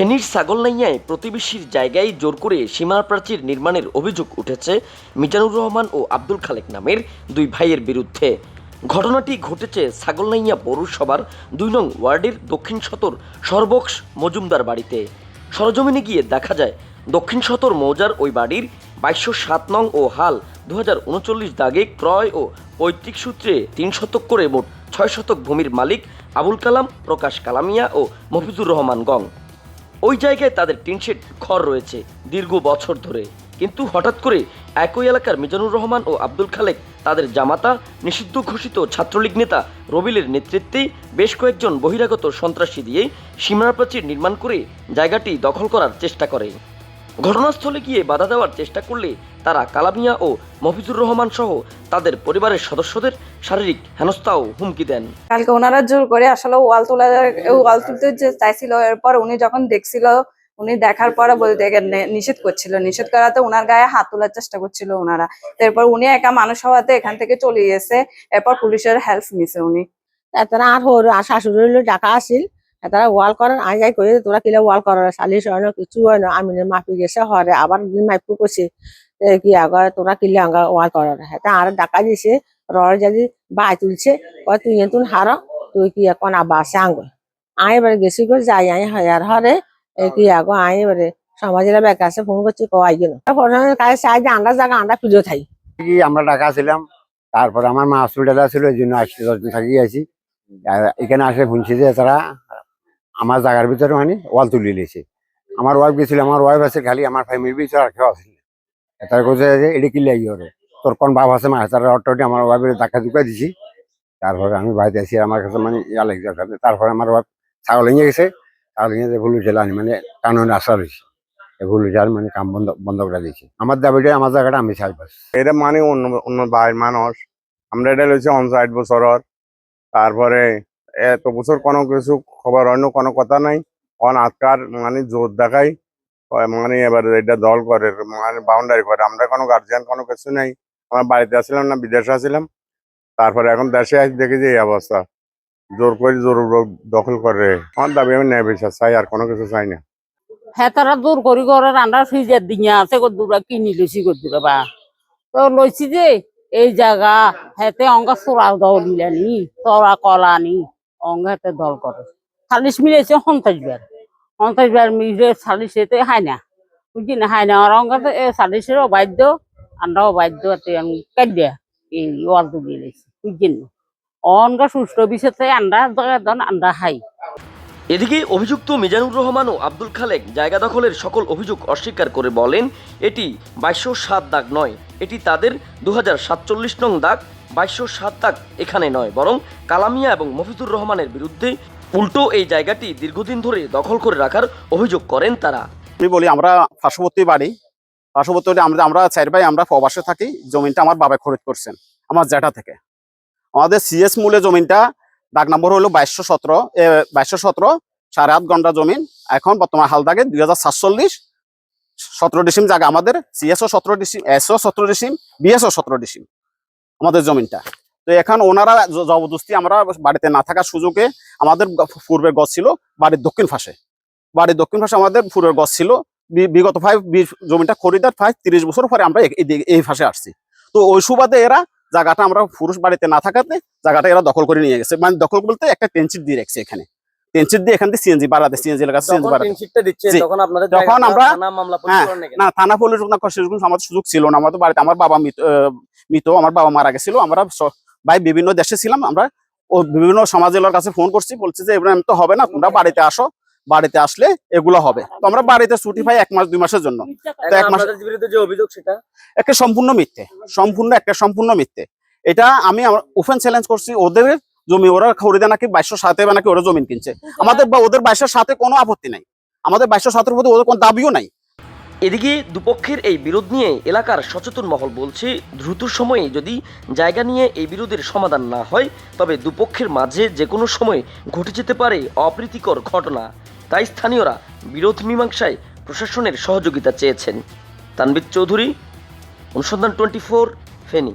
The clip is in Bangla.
ফেনীর ছাগলনাইয়ায় প্রতিবেশীর জায়গায় জোর করে সীমানা প্রাচীর নির্মাণের অভিযোগ উঠেছে মিজানুর রহমান ও আব্দুল খালেক নামের দুই ভাইয়ের বিরুদ্ধে। ঘটনাটি ঘটেছে ছাগলনাইয়া পৌরসভার দুই নং ওয়ার্ডের দক্ষিণ সতর সর্বক্স মজুমদার বাড়িতে। সরজমিনে গিয়ে দেখা যায়, দক্ষিণ সতর মৌজার ওই বাড়ির বাইশশো সাত নং ও হাল দু উনচল্লিশ দাগে ক্রয় ও পৈতৃক সূত্রে তিন শতক করে মোট ছয় শতক ভূমির মালিক আবুল কালাম, প্রকাশ কালামিয়া ও মফিজুর রহমান গং। ওই জায়গায় তাদের টিনশেড ঘর রয়েছে দীর্ঘ বছর ধরে। কিন্তু হঠাৎ করে একই এলাকার মিজানুর রহমান ও আব্দুল খালেক তাদের জামাতা, নিষিদ্ধ ঘোষিত ছাত্রলীগ নেতা রবিলের নেতৃত্বে বেশ কয়েকজন বহিরাগত সন্ত্রাসী দিয়ে সীমানা প্রাচীর নির্মাণ করে জায়গাটি দখল করার চেষ্টা করে। ঘটনাস্থলে গিয়ে বাধা দেওয়ার চেষ্টা করলে তারা কালামিয়া ও মফিজুর রহমান সহ তাদের পরিবারের সদস্যদের শারীরিক হেনস্থা ও হুমকি দেন। কালকে ওনারা জোর করে আসলে ওয়াল তোলা ওয়াল তুলতে যে চাইছিল এরপর উনি যখন দেখছিল উনি দেখার পরে বলতে নিষেধ করছিল। নিষেধ করাতে ওনার গায়ে হাত তোলার চেষ্টা করছিল ওনারা এরপর উনি একা মানুষ হওয়াতে এখান থেকে চলে গেছে। এরপর পুলিশের হেল্প নিছে উনি। তারা আর হর আর শাশুড়ি হইল ডাকা আসিল। তারা ওয়াল করার আই যাই করে তোরা কিলা ওয়াল করার সালিশ হয় না কিছু হয় না আমি মাপি গেছে হরে আবার মাইপু করছে। কি আগা, তোরা কিলা আঙ্গা ওয়াল করার হ্যাঁ আর ডাকা দিছে রর যদি বাই তুলছে, কয়, তুই তুন হার, তুই কি এখন আবার আসে আঙ্গ আই এবারে গেছি করে যাই, আই হয় আর হরে কি আগো, আই এবারে সমাজের ব্যাগ আছে ফোন করছি, কয় গেল? কাছে চাই যে আন্ডা জায়গা আন্ডা ফিরে থাই। আমরা ঢাকা ছিলাম, তারপরে আমার মা হসপিটালে ছিল এই জন্য আসতে দশ দিন থাকি আছি এখানে আসে শুনছি যে তারা আমার জায়গার ভিতরে মানে ওয়াল তুলে নিয়েছে। আমার ওয়াইফ গেছিল, আমার ওয়াইফ আছে খালি, আমার ফ্যামিলির ভিতরে আর কেউ আসেনি তার কাছে যে এটা কি লাগি ওরে? তোর কোন বাপ আছে মা? তার অটোটি আমার ওয়াইফের ধাক্কা ধুকা দিছি। তারপরে আমি বাড়িতে আসি আমার কাছে মানে ইয়া লাগছে। তারপরে আমার ওয়াইফ ছাগল নিয়ে গেছে। ছাগল নিয়ে ভুল হয়েছিল আমি মানে কানুন আসা রয়েছে ভুল হয়েছে মানে কাম বন্ধ বন্ধ করে দিয়েছি। আমার দাবিটা, আমার জায়গাটা আমি চাই বাস। এটা মানে অন্য অন্য বাইরের মানুষ। আমরা এটা লইছি অনসাইড বছরর। তারপরে এত বছর কোনো কিছু খবর অন্য কোনো কথা নাই। অন আজকার মানে জোর দেখাই। কয় মানে এবার এটা দল করে মানে বাউন্ডারি করে। আমরা কোনো গার্জিয়ান কোনো কিছু নেই। আমার বাড়িতে আসছিলাম না, বিদেশে আসছিলাম তারপরে এখন দেশে আসি দেখি যে এই অবস্থা। জোর করে জোর দখল করে। আমার দাবি, আমি নেই বিশ্বাস চাই আর কোনো কিছু চাই না। হ্যাঁ তারা দূর করি করে রান্না ফ্রিজের দিনে আছে কদ্দুরা কিনি লইছি কদ্দুরা বা। তো লইছি যে, এই জায়গা, হেতে অঙ্গা চোরা দল দিলানি চড়া কলানি, অঙ্গ হেতে দল করে। সালিশ মিলেছে সন্তাস বার সন্তাস বার মিলে সালিশ এতে না। বুঝছি না? হাই না। আর অঙ্গাতে সালিশের অবাধ্য, আমরা অবাধ্য এতে আমি কাটিয়া এই ওয়াল তুলি লেছি বুঝছি না? সুস্থ বিষয়তে আন্ডা দন হাই। এদিকে অভিযুক্ত মিজানুর রহমান ও আব্দুল খালেক জায়গা দখলের সকল অভিযোগ অস্বীকার করে বলেন, এটি বাইশশো সাত দাগ নয়। এটি তাদের দু সাতচল্লিশ নং দাগ। বাইশশো সাত দাগ এখানে নয়। বরং কালামিয়া এবং মফিজুর রহমানের বিরুদ্ধে উল্টো এই জায়গাটি দীর্ঘদিন ধরে দখল করে রাখার অভিযোগ করেন তারা। আমি বলি, আমরা পার্শ্ববর্তী বাড়ি। পার্শ্ববর্তী আমরা আমরা চার ভাই, আমরা প্রবাসে থাকি। জমিটা আমার বাবা খরিদ করছেন, আমার জ্যাঠা থেকে। আমাদের সিএস মূলে জমিটা ডাক নম্বর হলো বাইশশো সতেরো বাইশশো সতেরো, সাড়ে আট ঘণ্টা জমিন। এখন বর্তমান হালদাগে দুই হাজার সাতচল্লিশ, সতেরো ডিসিম জায়গা আমাদের সিএসও সতেরো ডিসিম এসও সতেরো ডিসিম বিএসও সতেরো ডিসিম, আমাদের জমিনটা। তো এখন ওনারা জবরদস্তি আমরা বাড়িতে না থাকার সুযোগে আমাদের পূর্বের গছ ছিল বাড়ির দক্ষিণ পাশে। বাড়ির দক্ষিণ পাশে আমাদের পূর্বের গছ ছিল। বিগত ফাইভ জমিটা খরিদার প্রায় তিরিশ বছর পরে আমরা এই পাশে আসছি। তো ওই সুবাদে এরা জায়গাটা আমরা পুরুষ বাড়িতে না থাকাতে জায়গাটা এরা দখল করে নিয়ে গেছে। মানে দখল বলতে একটা টেনচিট দিয়ে রাখছে এখানে। টেনচিট দিয়ে এখান থেকে সিএনজি বাড়াতে সিএনজি বাড়াতে। তখন জায়গাটা আমরা- হ্যাঁ? না থানা পুলিশ আমাদের সুযোগ ছিল না আমাদের বাড়িতে আমার বাবা মৃত মৃত আমার বাবা মারা গেছিল আমরা ভাই বিভিন্ন দেশে ছিলাম আমরা। ও বিভিন্ন সমাজের কাছে ফোন করছি বলছে যে এবার তো হবে না তোমরা বাড়িতে আসো বাড়িতে আসলে এগুলো হবে। তো আমরা বাড়িতে ছুটি পাই এক মাস দুই মাসের জন্য। তো এক মাস আপনাদের বিরুদ্ধে যে অভিযোগ সেটা? একটা সম্পূর্ণ মিথ্যে সম্পূর্ণ একটা সম্পূর্ণ মিথ্যে। এটা আমি ওপেন চ্যালেঞ্জ করছি ওদের জমি ওরা খরিদে নাকি বাইশশো সাথে নাকি ওরা জমিন কিনছে। আমাদের বা ওদের বাইশের সাথে কোনো আপত্তি নাই। আমাদের বাইশশো সাতের প্রতি ওদের কোনো দাবিও নাই। এদিকে দুপক্ষের এই বিরোধ নিয়ে এলাকার সচেতন মহল বলছে, দ্রুত সময়ে যদি জায়গা নিয়ে এই বিরোধের সমাধান না হয়, তবে দুপক্ষের মাঝে যে কোনো সময় ঘটে যেতে পারে অপ্রীতিকর ঘটনা। তাই স্থানীয়রা বিরোধ মীমাংসায় প্রশাসনের সহযোগিতা চেয়েছেন। তানবির চৌধুরী, অনুসন্ধান টোয়েন্টি ফোর, ফেনী।